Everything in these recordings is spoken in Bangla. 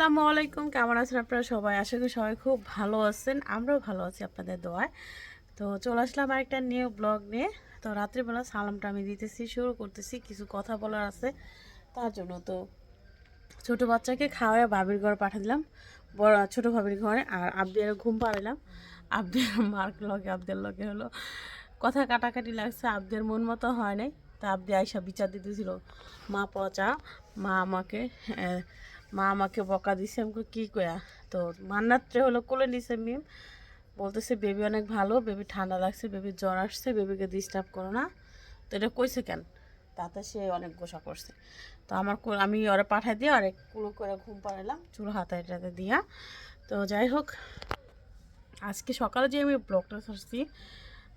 আসসালামু আলাইকুম। কেমন আছেন আপনারা সবাই? আশা করি সবাই খুব ভালো আছেন। আমরাও ভালো আছি আপনাদের দোয়ায়। তো চলে আসলাম আরেকটা নিউ ব্লগ নিয়ে। তো রাত্রিবেলা সালামটা আমি দিতেছি, শুরু করতেছি। কিছু কথা বলার আছে তার জন্য। তো ছোট বাচ্চাকে খাওয়ায় বাবির ঘরে পাঠিয়ে দিলাম। বড়, ছোটো ভাবির ঘরে। আর আবদিয়ার ঘুম পাড়াইলাম। আবদিয়ার মার্ক লগে আবদিয়ার লগে হলো কথা কাটাকাটি লাগছে। আবদিয়ার মন মতো হয় নাই। তা আবদি আইসা বিচার দিতেছিল, মা পচা, মা আমাকে মা আমাকে বকা দিছে, আমাকে কী কয়া? তো মান্নাত্রে হলো কোলে নিছে মিম। বলতেছে, বেবি অনেক ভালো, বেবি ঠান্ডা লাগছে, বেবি জ্বর আসছে, বেবিকে ডিস্টার্ব করো না। তো এটা কইছে কেন? তাতে সে অনেক গোসা করছে। তো আমার আমি ওরা পাঠাই দিয়ে আরেক কুলো করে ঘুম পাড়ালাম চুল হাতায় টাতে দিয়া। তো যাই হোক, আজকে সকালে যে আমি ব্লগটা ছাড়ছি,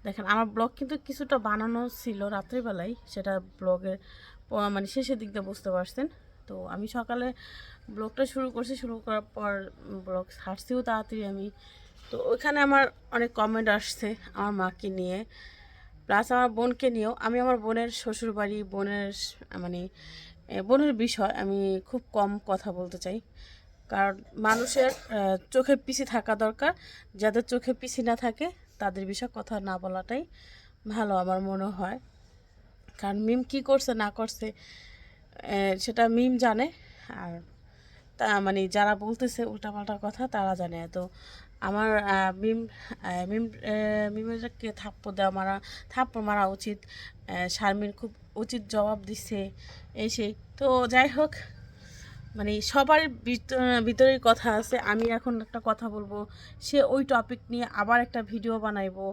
দেখেন আমার ব্লগ কিন্তু কিছুটা বানানো ছিল রাত্রিবেলায় সেটা ব্লগের মানে শেষের দিক দিয়ে বুঝতে পারছেন। তো আমি সকালে ব্লগটা শুরু করছি, শুরু করার পর ব্লগ ছাড়ছিও তাড়াতাড়ি আমি। তো ওইখানে আমার অনেক কমেন্ট আসছে আমার মাকে নিয়ে প্লাস আমার বোনকে নিয়েও। আমি আমার বোনের শ্বশুরবাড়ি, বোনের মানে বোনের বিষয়, আমি খুব কম কথা বলতে চাই। কারণ মানুষের চোখে পিছি থাকা দরকার। যাদের চোখে পিছি না থাকে, তাদের বিষয়ে কথা না বলাটাই ভালো আমার মনে হয়। কারণ মিম কি করছে, না করছে সেটা মিম জানে। আর তা মানে যারা বলতেছে উল্টাপাল্টা কথা তারা জানে। তো আমার মিম মিম মিমেরকে থাপ্পড় দেওয়া মারা, থাপ্পড় মারা উচিত। শারমিন খুব উচিত জবাব দিচ্ছে এই সেই তো যাই হোক মানে সবার ভিত- ভিতরের কথা আছে। আমি এখন একটা কথা বলব। সে ওই টপিক নিয়ে আবার একটা ভিডিও বানাইবো।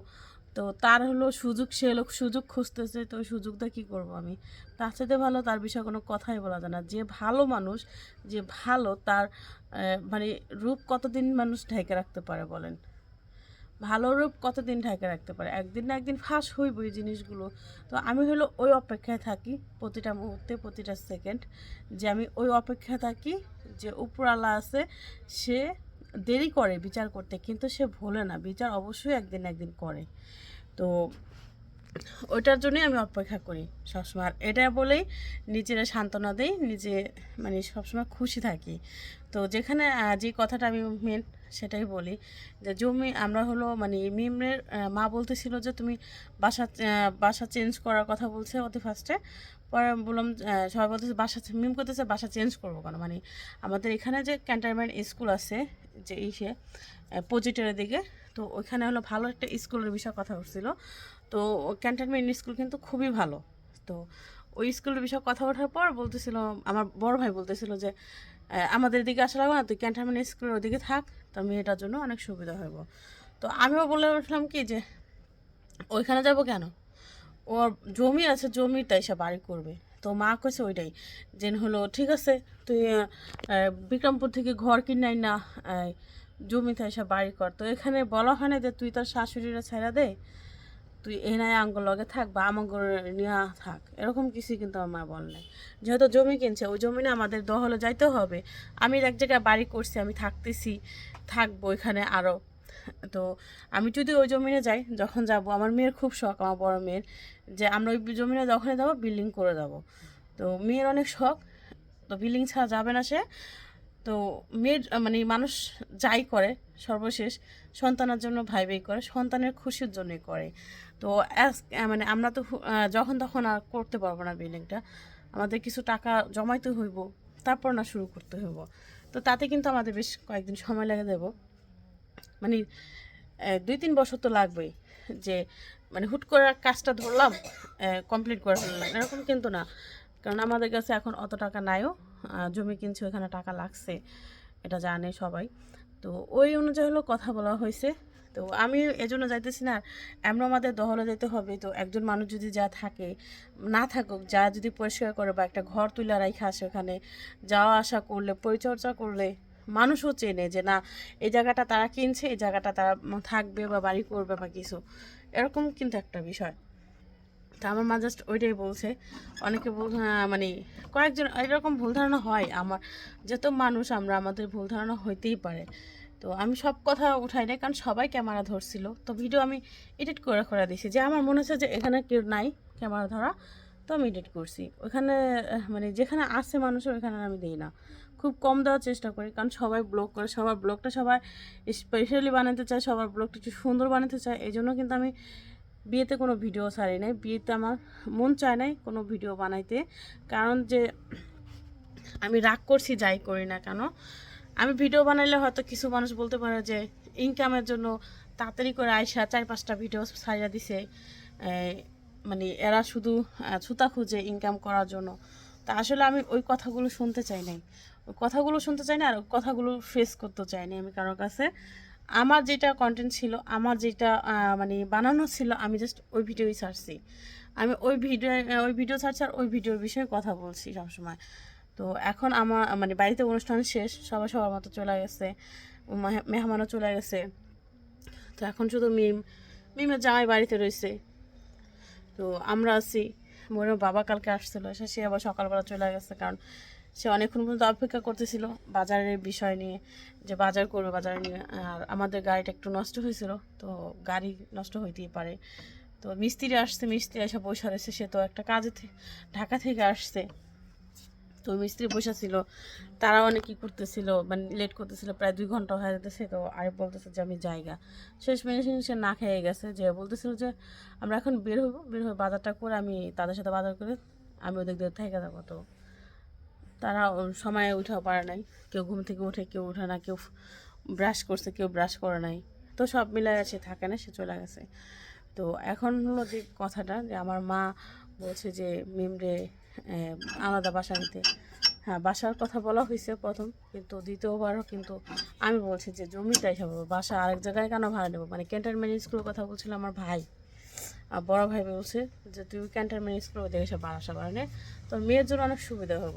তো তার হলো সুযোগ, সে লোক সুযোগ খুঁজতেছে, তো সুযোগটা কী করব আমি? তার সাথে ভালো তার বিষয়ে কোনো কথাই বলা যায় না। যে ভালো মানুষ, যে ভালো তার মানে রূপ কতদিন মানুষ ঢেকে রাখতে পারে বলেন? ভালো রূপ কতদিন ঢেকে রাখতে পারে? একদিন না একদিন ফাঁস হইব এই জিনিসগুলো। তো আমি হলো ওই অপেক্ষায় থাকি প্রতিটা মুহূর্তে, প্রতিটা সেকেন্ড যে আমি ওই অপেক্ষায় থাকি যে উপরালা আছে, সে দেরি করে বিচার করতে, কিন্তু সে ভোলে না। বিচার অবশ্যই একদিন একদিন করে। তো ওইটার জন্যই আমি অপেক্ষা করি সবসময়। আর এটা বলেই নিজেরা সান্ত্বনা দেই, নিজে মানে সবসময় খুশি থাকি। তো যেখানে যে কথাটা আমি মেন সেটাই বলি যে, জমি আমরা হলো মানে মিমের মা বলতেছিল যে, তুমি বাসা বাসা চেঞ্জ করার কথা বলছে অতি ফার্স্টে পরে বললাম সবাই বলতেছে, বাসা মিম করতেছে বাসা চেঞ্জ করব কেন? মানে আমাদের এখানে যে ক্যান্টনমেন্ট স্কুল আছে, যে ইসে পজিটিভের দিকে, তো ওইখানে হলো ভালো একটা স্কুলের বিষয়ে কথা উঠছিল। তো ক্যান্টনমেন্ট স্কুল কিন্তু খুবই ভালো। তো ওই স্কুলের বিষয়ে কথা ওঠার পর বলতেছিল, আমার বড় ভাই বলতেছিল যে আমাদের দিকে আসা লাগবে না, তুই ক্যান্টনমেন্ট স্কুলের ওদিকে থাক, তো মেয়েটার জন্য অনেক সুবিধা হইব। তো আমিও বলে উঠলাম কি যে, ওইখানে যাব কেন? ওর জমি আছে, জমিটা এসে বাড়ি করবে। তো মা কইছে ওইটাই। যে হলো, ঠিক আছে, তুই বিক্রমপুর থেকে ঘর কিনাই না জমিতে এসে বাড়ি কর। তো এখানে বলা হয় না যে তুই তোর শাশুড়িরা ছেড়া দে, তুই এ নাই আঙ্গুল লগে থাক বা আমাঙ্গর নিয়ে থাক। এরকম কিছুই কিন্তু আমার মা বল নাই। যেহেতু জমি কিনছে, ওই জমি না আমাদের দহলে যাইতে হবে। আমি এক জায়গায় বাড়ি করছি, আমি থাকতেছি, থাকব এখানে আরও তো আমি যদি ওই জমিনে যাই, যখন যাব, আমার মেয়ের খুব শখ, আমার বড় মেয়ের, যে আমরা ওই জমিনে যখনই যাব বিল্ডিং করে যাব। তো মেয়ের অনেক শখ, তো বিল্ডিং ছাড়া যাবে না সে। তো মেয়ের মানে মানুষ যাই করে, সর্বশেষ সন্তানের জন্য ভাইবেই করে, সন্তানের খুশির জন্যই করে। তো মানে আমরা তো যখন তখন আর করতে পারব না বিল্ডিংটা আমাদের কিছু টাকা জমাইতে হইব, তারপর না শুরু করতে হইব। তো তাতে কিন্তু আমাদের বেশ কয়েকদিন সময় লেগে দেবো মানে দুই তিন বছর তো লাগবেই যে মানে হুট করে কাজটা ধরলাম কমপ্লিট করে ফেললাম। এরকম কিন্তু না। কারণ আমাদের কাছে এখন অত টাকা নাইও। জমি কিনছি ওখানে টাকা লাগছে, এটা জানে সবাই। তো ওই অনুযায়ী হলো কথা বলা হয়েছে। তো আমি এজন্য যাইতেছি না, এমন আমাদের দহলে যেতে হবে। তো একজন মানুষ যদি যা থাকে, না থাকুক, যা যদি পরিষ্কার করে বা একটা ঘর তুলে রাখা আসে ওখানে, যাওয়া আসা করলে, পরিচর্যা করলে মানুষও চেনে যে না, এই জায়গাটা তারা কিনছে, এই জায়গাটা তারা থাকবে বা বাড়ি করবে বা কিছু। এরকম কিন্তু একটা বিষয়। তা আমার মা জাস্ট ওইটাই বলছে। অনেকে মানে কয়েকজন, এরকম ভুল ধারণা হয় আমার। যত মানুষ আমরা, আমাদের ভুল ধারণা হইতেই পারে। তো আমি সব কথা উঠাই নাই, কারণ সবাই ক্যামেরা ধরছিল। তো ভিডিও আমি এডিট করে করে দিয়েছি যে আমার মনে হচ্ছে যে এখানে কেউ নাই ক্যামেরা ধরা, তো আমি এডিট করছি। ওখানে মানে যেখানে আছে মানুষের ওইখানে আমি দিই না। খুব কম দেওয়ার চেষ্টা করি। কারণ সবাই ব্লগ করে, সবার ব্লগটা সবাই স্পেশালি বানাতে চায়, সবার ব্লগটা একটু সুন্দর বানাতে চায়। এই জন্য কিন্তু আমি বিয়েতে কোনো ভিডিও ছাড়ি নাই। বিয়েতে আমার মন চায় নাই কোনো ভিডিও বানাইতে। কারণ যে আমি রাগ করছি, যাই করি না কেন, আমি ভিডিও বানাইলে হয়তো কিছু মানুষ বলতে পারে যে ইনকামের জন্য তাড়াতাড়ি করে আয়সা চার পাঁচটা ভিডিও ছাড়িয়া দিছে। মানে এরা শুধু ছুতা খুঁজে ইনকাম করার জন্য। তা আসলে আমি ওই কথাগুলো শুনতে চাই নাই। কথাগুলো শুনতে চাই না আর কথাগুলো ফেস করতে চাই না আমি কারোর কাছে। আমার যেটা কন্টেন্ট ছিল, আমার যেটা মানে বানানো ছিল, আমি জাস্ট ওই ভিডিওই ছাড়ছি। আমি ওই ভিডিও ওই ভিডিও ছাড়ছি আর ওই ভিডিওর বিষয়ে কথা বলছি সবসময়। তো এখন আমার মানে বাড়িতে অনুষ্ঠান শেষ, সবাই সবার মতো চলে গেছে, মেহ- মেহমানও চলে গেছে। তো এখন শুধু মিম, মিমের জামাই বাড়িতে রয়েছে। তো আমরা আছি। মনে বাবা কালকে আসছিল সে আবার সকালবেলা চলে গেছে কারণ সে অনেকক্ষণ পর্যন্ত অপেক্ষা করতেছিল বাজারের বিষয় নিয়ে, যে বাজার করবে, বাজার নিয়ে। আর আমাদের গাড়িটা একটু নষ্ট হয়েছিল, তো গাড়ি নষ্ট হইতেই পারে। তো মিস্ত্রি আসছে, মিস্ত্রি এসে বসে রয়েছে, সে তো একটা কাজে ঢাকা থেকে আসছে। তো মিস্ত্রি বসে ছিল তারা অনেক কি করতেছিল মানে লেট করতেছিল, প্রায় দুই ঘণ্টা হয়ে যেতেছে তো আরেক বলতেছে যে, আমি জায়গা শেষ মেশিন সে না খেয়ে গেছে, যে বলতেছিল যে, আমরা এখন বের হব বের হয়ে বাজারটা করে আমি তাদের সাথে বাজার করে আমি ওদের থেকে যাব। তো তারা সময়ে উঠাও পারে নাই। কেউ ঘুম থেকে উঠে, কেউ উঠে না, কেউ ব্রাশ করছে, কেউ ব্রাশ করে নাই। তো সব মিলাই সে থাকে না, সে চলে গেছে। তো এখন হলো যে কথাটা যে আমার মা বলছে যে মিমরে আলাদা বাসা নিতে হ্যাঁ বাসার কথা বলা হয়েছে প্রথম, কিন্তু দ্বিতীয়বারও কিন্তু আমি বলছি যে, জমিটাই সব বাসা আরেক জায়গায় কেন ভাড়া নেব? মানে ক্যান্টনমেন্ট স্কুলের কথা বলছিল আমার ভাই। আর বড় ভাই বলছে যে, তুই ক্যান্টনমেন্ট স্কুলে দেখে সব বাসা ভাড়া নে তোর মেয়ের জন্য অনেক সুবিধা হব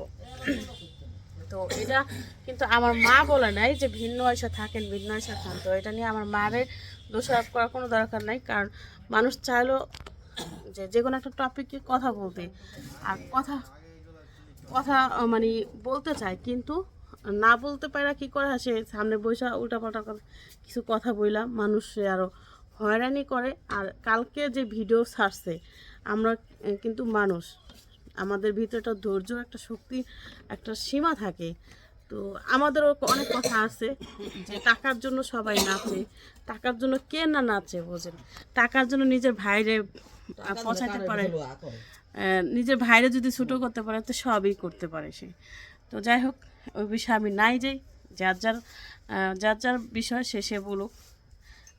তো এটা কিন্তু আমার মা বলে নাই যে, ভিন্ন আয়সা থাকেন, ভিন্ন আয়সা খান। তো এটা নিয়ে আমার মায়ের দোষারোপ করার কোনো দরকার নাই, কারণ মানুষ চাইলো যে যে কোনো একটা টপিকে কথা বলতে আর কথা কথা মানে বলতে চায়, কিন্তু না বলতে পারে কি করে সে সামনে বৈশা উল্টাপাল্টা কিছু কথা বইলাম মানুষ আরও হয়রানি করে আর কালকে যে ভিডিও ছাড়ছে আমরা কিন্তু মানুষ। আমাদের ভিতরে একটা ধৈর্য একটা শক্তি একটা সীমা থাকে। তো আমাদেরও অনেক কথা আছে যে টাকার জন্য সবাই নাচে। টাকার জন্য কে না নাচে বোঝেন? টাকার জন্য নিজের ভাইরে পচাতে পারে। নিজের ভাইরে যদি ছুটো করতে পারে তো সবই করতে পারে সে। তো যাই হোক ওই বিষয়ে আমি নাই যাই যার যার যার যার বিষয় সে সে বলুক।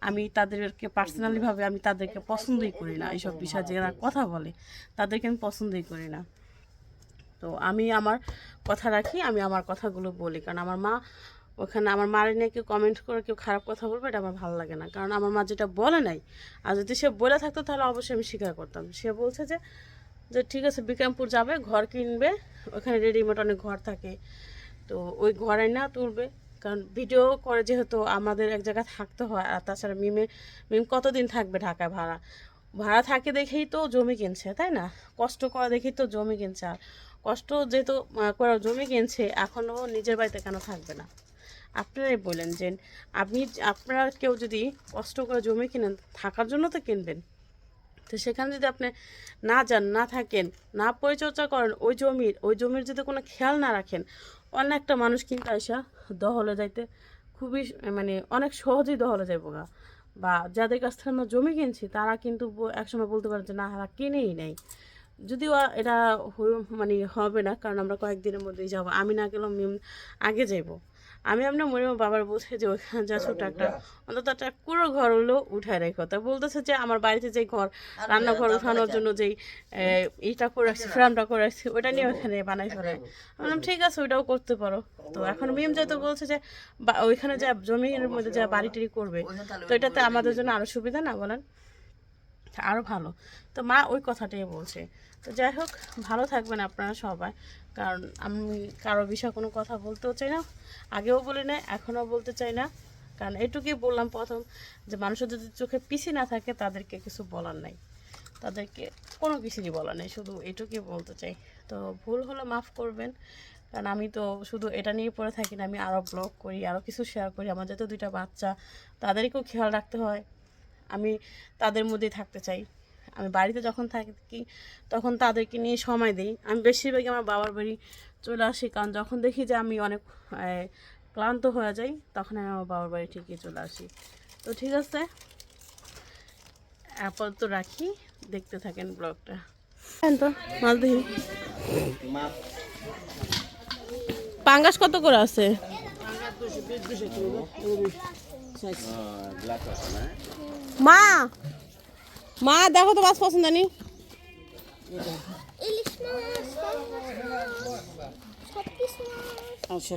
আমি তাদেরকে পার্সোনালিভাবে আমি তাদেরকে পছন্দই করি না এইসব বিষয়ে যারা কথা বলে, তাদেরকে আমি পছন্দই করি না। তো আমি আমার কথা রাখি, আমি আমার কথাগুলো বলি। কারণ আমার মা ওখানে, আমার মারে নিয়ে কেউ কমেন্ট করে কেউ খারাপ কথা বলবে, এটা আমার ভালো লাগে না। কারণ আমার মা যেটা বলে নাই, আর যদি সে বলে থাকতো তাহলে অবশ্যই আমি স্বীকার করতাম। সে বলছে যে যে ঠিক আছে, বিক্রমপুর যাবে, ঘর কিনবে, ওখানে রেডিমেড অনেক ঘর থাকে। তো ওই ঘরে না তুলবে কারণ ভিডিও করে যেহেতু আমাদের এক জায়গায় থাকতে হয়, আর তাছাড়া মিমে মিম কতদিন থাকবে ঢাকায় ভাড়া? ভাড়া থাকে দেখেই তো জমি কিনছে, তাই না? কষ্ট করা দেখেই তো জমি কিনছে, আর কষ্ট যেহেতু করে জমি কিনছে এখনও নিজের বাড়িতে কেন থাকবে না? আপনারাই বলেন যে আপনি, আপনারা কেউ যদি কষ্ট করে জমি কিনেন, থাকার জন্য তো কিনবেন। তো সেখানে যদি আপনি না যান, না থাকেন, না পরিচর্যা করেন, ওই জমির ওই জমির যদি কোনো খেয়াল না রাখেন অনেকটা মানুষ কিন্তু আসা দহলে যাইতে খুবই মানে অনেক সহজেই দহলে যাইব গা। বা যাদের কাছ থেকে আমরা জমি কিনছি, তারা কিন্তু একসময় বলতে পারে যে, না হারা কিনেই নেই। যদিও এটা মানে হবে না, কারণ আমরা কয়েকদিনের মধ্যেই যাব। আমি না গেলাম আগে যাইবো। আমি আপনার মনে বাবার বলছে যে ওইখানে যা ছোট একটা অন্তত একটা কুড়ো ঘর হলেও উঠায় রেখো। তা বলতেছে যে আমার বাড়িতে যে ঘর রান্নাঘর উঠানোর জন্য যেই ইটা করে রাখছি ফ্রামটা করে রাখছি ওটা নিয়ে ওখানে বানাই ফেলে। আমি বললাম ঠিক আছে ওইটাও করতে পারো। তো এখন মিম যেহেতু বলছে যে বা- ওইখানে যা জমির মধ্যে যা বাড়ি টাড়ি করবে তো এটাতে আমাদের জন্য আরও সুবিধা না বলেন? আরও ভালো। তো মা ওই কথাটাই বলছে। তো যাই হোক, ভালো থাকবেন আপনারা সবাই। কারণ আমি কারও বিষয়ে কোনো কথা বলতেও চাই না, আগেও বলি না এখনও বলতে চাই না। কারণ এটুকুই বললাম প্রথম, যে মানুষের যদি চোখে পিছি না থাকে, তাদেরকে কিছু বলার নাই। তাদেরকে কোনো কিছুই বলার নেই, শুধু এটুকুই বলতে চাই। তো ভুল হলে মাফ করবেন, কারণ আমি তো শুধু এটা নিয়ে পড়ে থাকি না, আমি আরও ব্লগ করি আরও কিছু শেয়ার করি। আমার যেহেতু দুইটা বাচ্চা, তাদেরকেও খেয়াল রাখতে হয়। আমি তাদের মধ্যেই থাকতে চাই। আমি বাড়িতে যখন থাকি তখন তাদেরকে নিয়ে সময় দিই। আমি বেশিরভাগই আমার বাবার বাড়ি চলে আসি কারণ যখন দেখি যে আমি অনেক ক্লান্ত হয়ে যাই তখন আমি আমার বাবার বাড়ি ঠিকই চলে আসি। তো ঠিক আছে আপাতত রাখি। দেখতে থাকেন ব্লগটা। হ্যাঁ তো মাছ দেখি পাঙ্গাস কত করে আছে? মা! মা দেখো তো মাছ পছন্দ নেই ইলিশ মাছ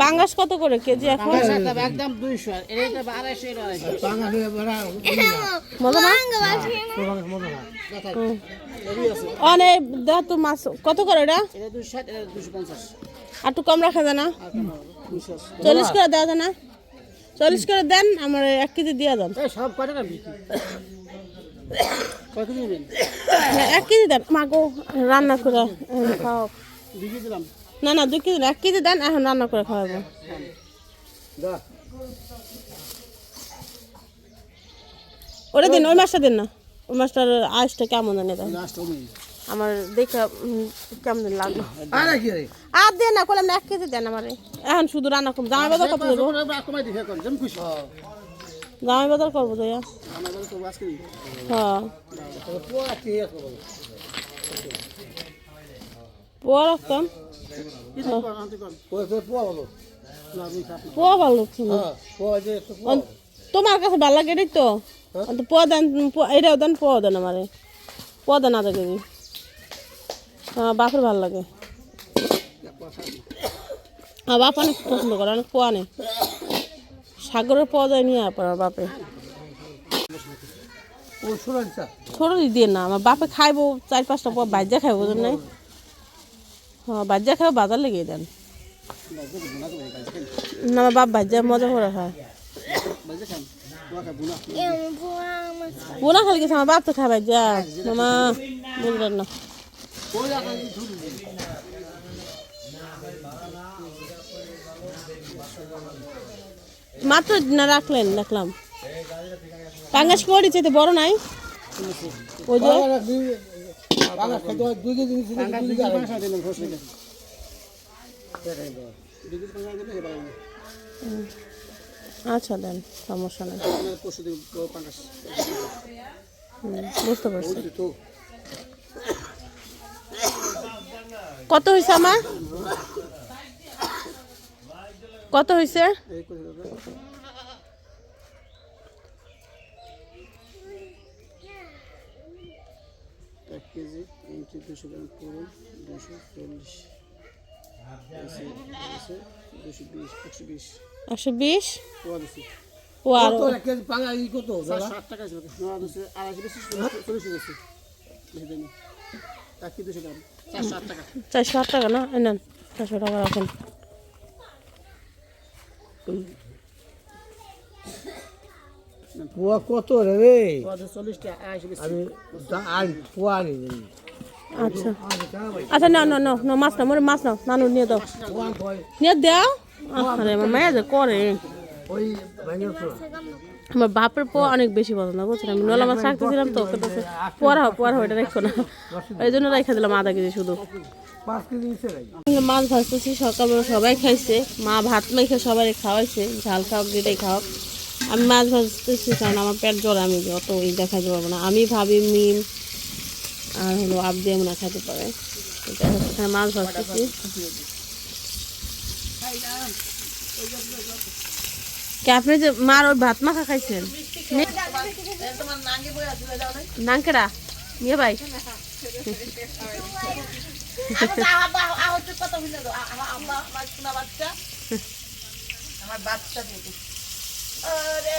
পাঙ্গাস কত করে কেজি এখন? একদম দুইশো অনেক তো মাছ। কত করে এটা আর একটু কম রাখা যায় না? চল্লিশ করে দেওয়া যায় না? চল্লিশ করে দেন আমার এক কেজি দিয়ে দেন। সব নেবেন? না, এক কেজি দেন। মাগো রান্না করে এখন খাও। বিক্রি দিলাম না না দুই কেজি এক কেজি দেন এখন রান্না করে খাওয়াবো। ওটা দিন ওই মাছটা দিন না। ওই মাছটার আইসটা কেমন জানি দেন আমার দেখে কেমন লাগল। আরে দেন না করলাম এক কেজি দেন আমারে। এখন শুধু রান্না করব। জামাই বাজার কত দেবো জামাই বাজার করব দয়া তো হ্যাঁ। পোয়া রাখতাম ভালো তোমার কাছে ভালো লাগে তো পোয়া দেন এটাও দেন পোয়া দেন আমারে পোয়া দেন আধা কেজি হ্যাঁ বাপের ভালো লাগে আমার বাপ অনেক পছন্দ করে অনেক পোয়া নেই সাগরের পোয়া যায় নিয়ে আপনার বাপে ছোট দিয়ে না আমার বাপে খাইবো চার পাঁচটা পোয়া বাজ্যা খাইবো নাই বাজ্যা খাইবো বাজার লেগে দেন। না আমার বাপ বাজ্যা মজা করে খায়। বুনা খালি গেছে আমার বাপ তো খাই বাজ্যা মামা বুঝলেন না। মাত্র না রাখলেন, দেখলাম। পাঙ্গাস করি চাইতে বড় নাই। ওই যে আচ্ছা দেন সমস্যা নেই। বুঝতে পারছি। কত হয়েছে আমার কত হয়েছে এই করে দেবে এক কেজি ইঞ্চি দুশো গ্রাম পুরো দুশো চল্লিশ দুশো বিশ একশো বিশ একশো বিশ চারশো আট টাকা চারশো আট টাকা না নেন চারশো টাকা রাখেন পোয়া কত রে আমি পোয়া আনি আচ্ছা। আচ্ছা না না না না মাছ না মোরে মাছ না নানু নিয়ে দাও। নিয়ে দাও? আরে মামা যে করে। আমার বাপের পোয়া অনেক বেশি পছন্দ বুঝছেন? আমি নলা মাছ রাখতেছিলাম তো কেটেছে পোয়ারা হোক পোয়ারা হোক এটা রেখো না। এই জন্য রেখে দিলাম আধা কেজি শুধু। মাছ ভাজতেছি সকালবেলা সবাই খাইছে মা ভাত মেখে সবাই খাওয়াইছে ঝাল খাওক যেটাই খাওক আমি মাছ ভাজতেছি, কারণ আমার পেট জ্বর আমি অত এই দেখাতে পারব না। আমি ভাবি মিম আর হলো আবদি এমন খাইতে পারে। এখানে মাছ ভাজতেছি। আপনি যে মার ওই ভাত মাখা খাইছেন? নাঙ্কেরা নিয়ে ভাই। আমার বাচ্চা। দিদি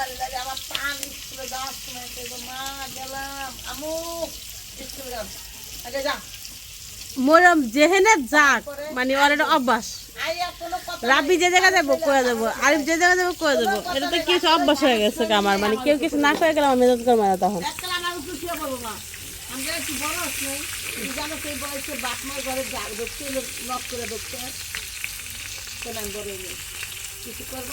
আল্লাহ আমার পান স্কুলে যাওয়ার সময় মা গেলাম। আমু স্কুলে গেলাম আগে যা। মোরম যেহেনে যাক মানে ওর একটা অভ্যাস। আইয়া কোনো কথা রাবি যে জায়গা যাব কয়ে যাব আরিফ যে জায়গা যাব কয়ে যাব। এটা তো কিছু অভ্যাস হয়ে গেছে আমার মানে কেউ কিছু না করে গেলে আমার মেজাজ করে তখন। পড়ব না করে নেই কিছু করব?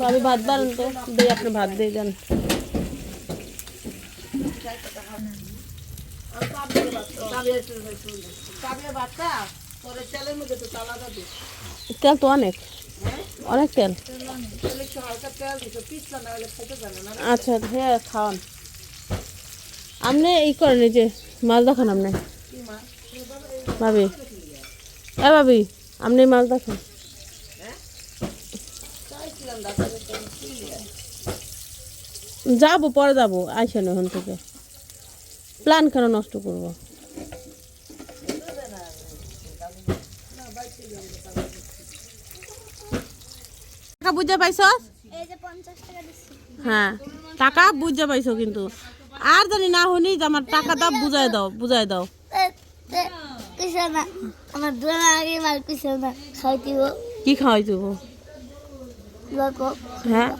ভাবি ভাত বাড়ুন তো দিয়ে আপনি ভাত দিয়ে যান তালা তো অনেক। অনেক তেল। আচ্ছা হ্যাঁ খাওয়ান। আপনি এই করেন, এই যে মাছ দেখান আপনি ভাবি। এ ভাবি আপনি মাছ দেখান? যাব পরে যাব আইসেন ওখান থেকে। প্ল্যান কেন নষ্ট করব? টাকা বুঝতে পাইছ? হ্যাঁ টাকা বুঝতে পাইছো কিন্তু। আর জানি না হনি যে আমার টাকাটা বুঝাই দাও বুঝাই দাও। আমার দু আগে মার কিছু না খাই দিব কি খাওয়াই দেবো হ্যাঁ?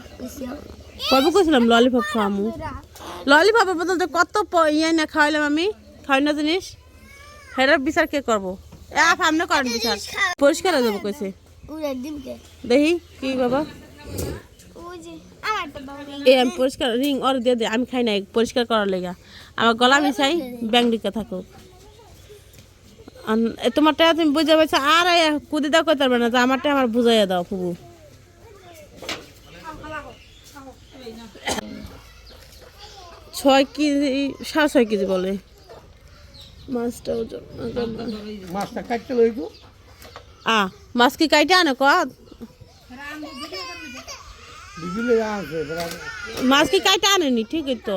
কবে কইছিলাম ললিপপ খাওয়ামু? ললিপপের বদলতে কত প- ইয়ে না খাওয়াইলাম আমি? খাওয়াই না জিনিস? হেটার বিচার কে করব? এ আপ আপনি করেন বিচার। পরিষ্কার হয়ে যাব কইছে। দেখি কি বাবা? তো এই আমি পরিষ্কার রিং ওর দিয়ে দে আমি খাই নাই পরিষ্কার করার লেগা। আমার গলা মিশাই ব্যাং দিকে থাকুক। এ তোমারটা তুমি বুঝে পাইছো আর কুদি দাও কইতে পারবে না যে আমারটা আমার বুঝাইয়া দাও ফুবু। ছয় কেজি সাড়ে ছয় কেজি বলে। মাছটা ওজন মাছটা কাটতে আ মাছ কি কাইটে আনে কত মাছ কি কাইটে আনেনি? ঠিকই তো।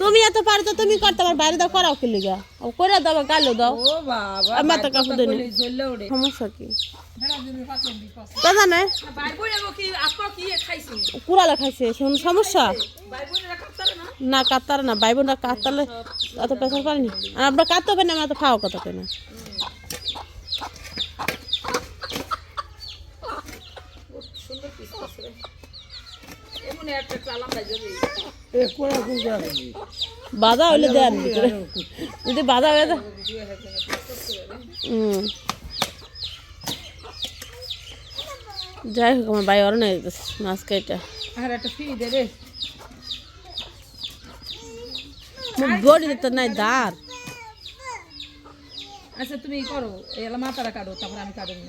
তুমি এত পারো তো তুমি করতে পারো বাইরে দাও করাও কি লিগা? ও করে দাও গালো দাও। তো কাপড় দেনি সমস্যা কি? তা জানে? কুড়ালে খাইছে শোন সমস্যা? না? কাতার না ভাই বোনরা কাতালে অত পেশার পারিনি আর আমরা কাটতে হবে না আমরা তো খাওয়া কথা কেনা কোন কোরা বাধা হইলে দেন ভিতরে। যদি বাধা হয়ে যায়। হুম। যাই হোক আমার ভাই ওর নাই মাছ কেটে আর একটা ফি দে রে। বড়ি তো নাই দাঁড় আচ্ছা তুমি ই করো। এই এলা মাথাটা কাটো তারপর আমি কাটো। না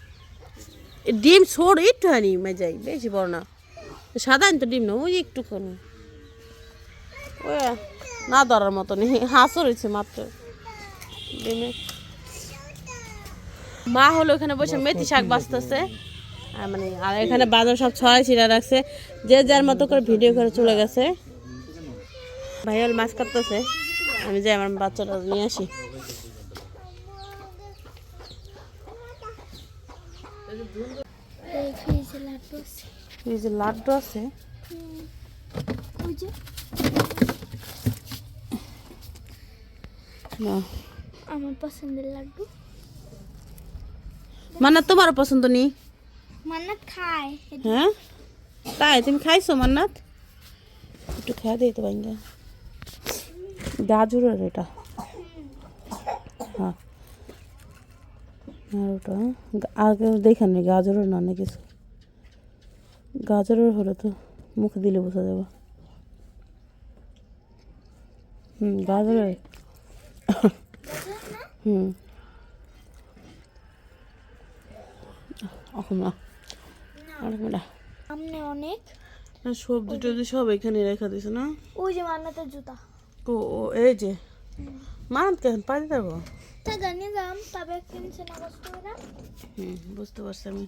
ডিম ছোট একটু হানি মেজাই বেশি বড় না। সাধারণ তো ডিম না ওই একটুখানি। ওই না ধরার মতো নেই হাঁসও রয়েছে মাত্র। ডিমে। মা হলো ওখানে বসে মেথি শাক বাঁচতেছে। আর মানে আর এখানে বাজার সব ছড়াই ছিঁড়া রাখছে। যে যার মতো করে ভিডিও করে চলে গেছে। ভাইয়াল মাছ কাটতেছে। আমি যাই আমার বাচ্চাটা নিয়ে আসি এই ফ্রিজে লাড্ডু আছে এই যে লাড্ডু আছে। না। আমার পছন্দের লাড্ডু। মান্নাত তোমার পছন্দ নেই? মান্নাত খায়। হ্যাঁ? তাই তুমি খাইছো মান্নাত? একটু খেয়ে দিই তো বাইঙ্গা গাজরের এটা। হ্যাঁ। আর ওটা আগে দেখেন গাজরের না অনেক কিছু? গাজরের হলে তো মুখে দিলে বোঝা যাবে। হুম গাজরের। হুম। এখন না অনেক সবজি টবজি সব এখানে রেখে দিছে না? ওই যে মান্নাতের জুতা। ও ও, এই যে। মান কেন? পানি দেবো? তা জানি যাম তবে কিনছে না হুম বুঝতে পারছি আমি।